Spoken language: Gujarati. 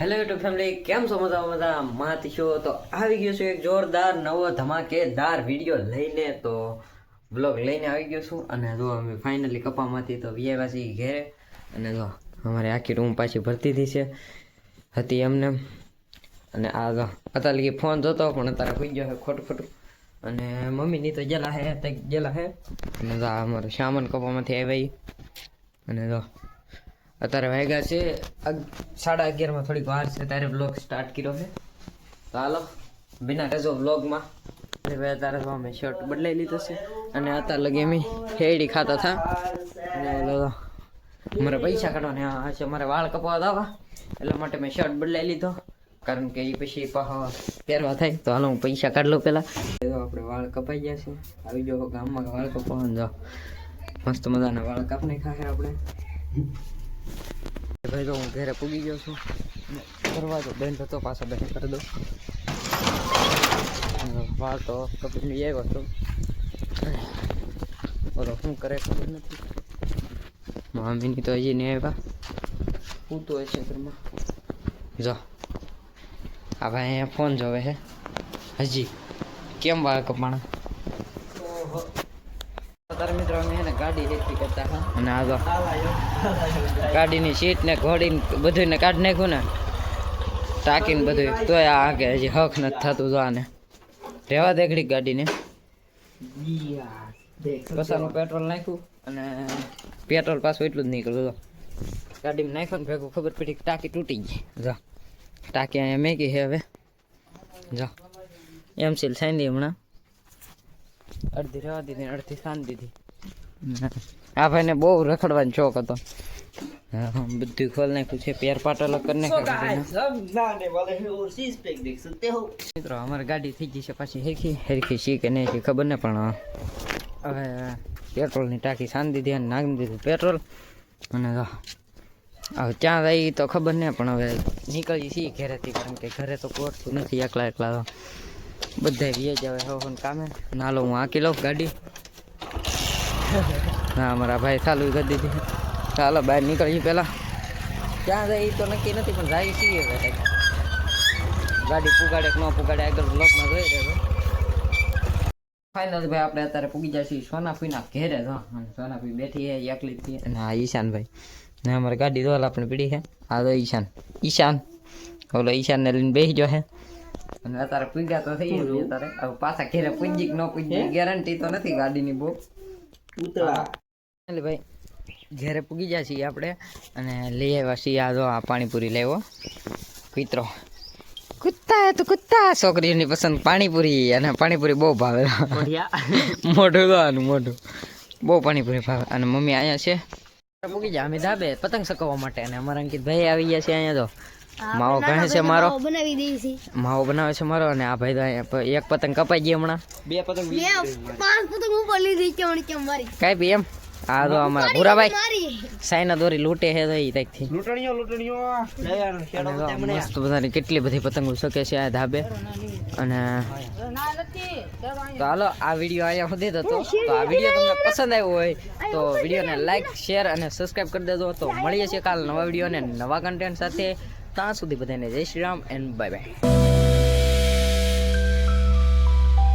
હેલો યુટ્યુબ ફેમિલી કેમ છો મજા મજા? માથી છો? તો આવી ગયો છું એક જોરદાર નવો ધમાકેદાર વીડિયો લઈને. તો બ્લોગ લઈને આવી ગયો છું અને જો અમે ફાઇનલી કપામાંથી તો વીઆઈ પાછી ઘેરે. અને જો અમારે આખી રૂમ પાછી ભરતી થઈ છે. હતી એમને અને આ જો અત્યારે લગી ફોન જોતો, પણ અત્યારે ખુઈ ગયો છે ખોટું ખોટું. અને મમ્મીની તો ગેલા હે તે ગેલા હે. અને જો અમારે સામાન કપામાંથી આવી. અને જો અત્યારે વાગ્યા છે સાડા અગિયારમાં થોડીક વાર છે, ત્યારે બ્લોગ સ્ટાર્ટ કર્યો છે. તો હાલો, બિના રહેજો બ્લોગમાં અત્યારે અમે શર્ટ બદલાઈ લીધો છે. અને અત્યારે લગી અમે હેડી ખાતા હતા. અને મારે પૈસા કાઢવાને આ છે મારે વાળ કપાવા દાવા. એટલા માટે મેં શર્ટ બદલાઈ લીધો. કારણ કે એ પછી પહેરવા થાય. તો હાલો, હું પૈસા કાઢ લઉં પહેલાં. આપણે વાળ કપાઈ ગયા છે. આવી જાઓ ગામમાં વાળ કપાવવાનું જાઓ મસ્ત મજાના વાળ કાપ ખાશે આપણે. ભાઈ તો હું ઘરે પૂગી ગયો છું. અને દરવાજો બંધ હતો પાછો બંધ કરી દો વાળ તો કપી લઈ આવ્યો હતો બોલો શું કરે ખબર નથી. મમ્મીની તો હજી નહીં આવ્યા. હું તો હશે ઘરમાં. જો આ ભાઈ અહીંયા ફોન જોવે છે. હજી કેમ વાળ કપાણા? તારા મિત્રો અમે એને ગાડી રેતી કરતા હતા અને આ ગાડીની સીટ ને ઘોડી બધું ને કાઢી નાખ્યું ને ટાંકીને બધું તોય આ આગે હજી હક નથી થતું જો આને. રહેવા દેખડી ગાડીને. કસાનું પેટ્રોલ નાખ્યું અને પેટ્રોલ પાછું એટલું જ નીકળ્યું જો. ગાડીમાં નાખ્યું ને ભેગું ખબર પડી કે ટાંકી તૂટી ગઈ. જો. ટાંકી અહીંયા મેકી છે હવે. જો. એમ સીલ થાય નહીં હમણાં. અડધી રહેવા દીધી અડધી શાંતિ દીધી. આ ભાઈને બહુ રખડવાનો શોખ હતો. હા, હા, બધું ખોલ નાખ્યું છે પેર પાટ અલગ કરી નાખ્યા મિત્રો અમારી ગાડી થઈ ગઈ છે પાછી હેરખી. હેરખી શી કે નહીં શી ખબર ને પણ હવે પેટ્રોલની ટાંકી શાંત દીધી અને નાખી દીધું પેટ્રોલ. અને હવે ત્યાં રહી તો ખબર નહીં પણ હવે નીકળી છીએ ઘરેથી કારણ કે ઘરે તો પહોંચતું નથી એકલા એકલા. તો બધા વીએ જ હવે. હવે કામે. નાલો હું આંકી લઉં ગાડી. હા અમારા ભાઈ ચાલુ કરી દીધી. ચાલો બહાર નીકળીએ પહેલાં. ક્યાં જાય એ તો નક્કી નથી, પણ જાય છીએ હવે કંઈક. ગાડી પુગાડે કે ન પુગાડે, આગળ બ્લોકમાં જોઈ રહ્યો ફાઇનલ ભાઈ, આપણે અત્યારે પૂગી જાય છીએ સોનાફીના ઘેરે. જો, અને સોનાફી બેઠી છે એકલી જ છે અને આ ઈશાનભાઈ ને અમારી ગાડી દોલ આપણે પીડી છે આ તો ઈશાન. ઈશાન. ઓલો ઈશાનને લઈને બેસી ગયો છે અને અત્યારે પૂજ્યા તો થઈ ગયું અત્યારે. હવે પાછા ઘેરે પૂજી કે ન પૂજી ગેરંટી તો નથી ગાડીની બહુ. એટલે ભાઈ ઘેરે પૂગી જાય છીએ આપણે અને લઈ આવ્યા છીએ આ જો આ પાણીપુરી લેવો કૂતરો. કુત્તા હે તો કુત્તા છોકરીઓની પસંદ પાણીપુરી અને પાણીપુરી બહુ ભાવે. મોઢું તો આનું મોઢું. બહુ પાણીપુરી ભાવે. અને મમ્મી અહીંયા છે. પૂગી જાય અમે ધાબે પતંગ સકવવા માટે અને અમારા અંકિત ભાઈ આવી ગયા છે અહીંયા તો. માવો ગણે છે મારો? બનાવી દઈ છે. માવો બનાવે છે મારો અને આ ભાઈ તો એક પતંગ કપાઈ ગઈ હમણાં. બે પાંચ પતંગ ઉપર લીધી કેમ કેમ મારી. કાંઈ બી એમ? આ તો અમારા ભૂરાભાઈ ભાઈ. સાઈના દોરી લૂંટે છે તો એ ત્યાંથી લૂંટણીઓ લૂંટણીઓ. જો મસ્ત બધાની કેટલી બધી પતંગો શકે છે આ ધાબે. અને તો હાલો આ વીડિયો અહીંયા સુધી હતો તો. આ વીડિયો તમને પસંદ આવ્યો હોય તો વિડીયોને લાઈક શેર અને સબસ્ક્રાઈબ કરી દેજો. તો મળીએ છીએ કાલ નવા વીડિયો અને નવા કન્ટેન્ટ સાથે. ત્યાં સુધી બધાને જય Shri Ram and bye bye